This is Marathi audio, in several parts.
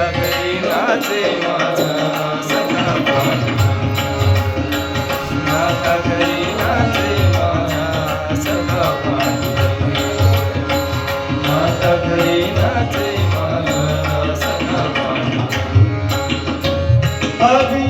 घरी नाचे माझा सदा नाता घरी नाचे माझा सदा नाता घरी नाचे माझा सदा अभी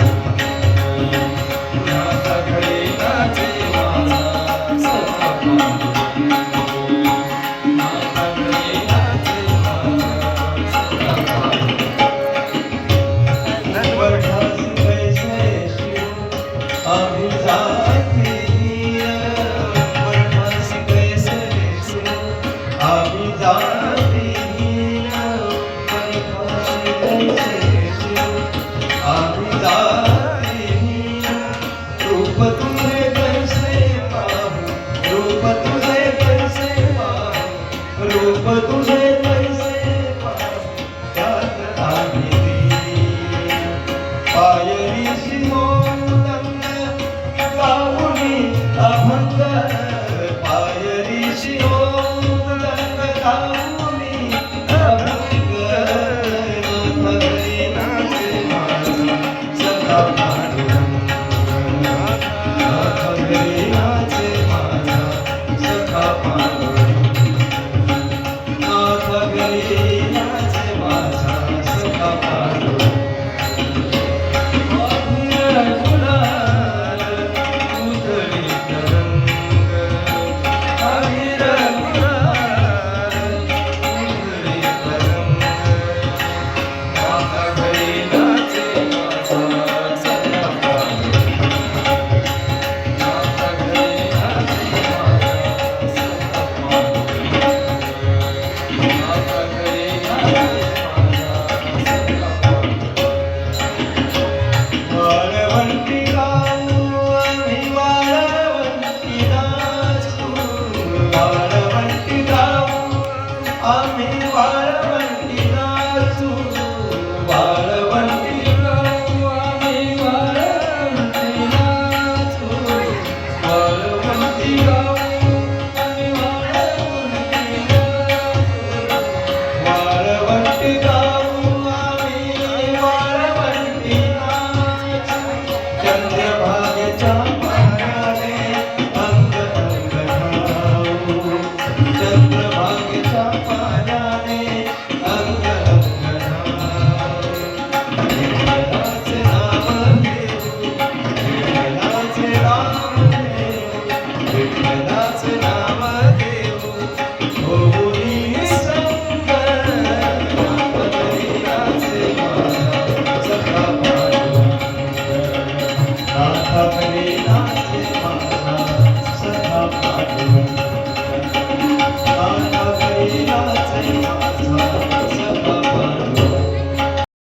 ahora स्वामी परमन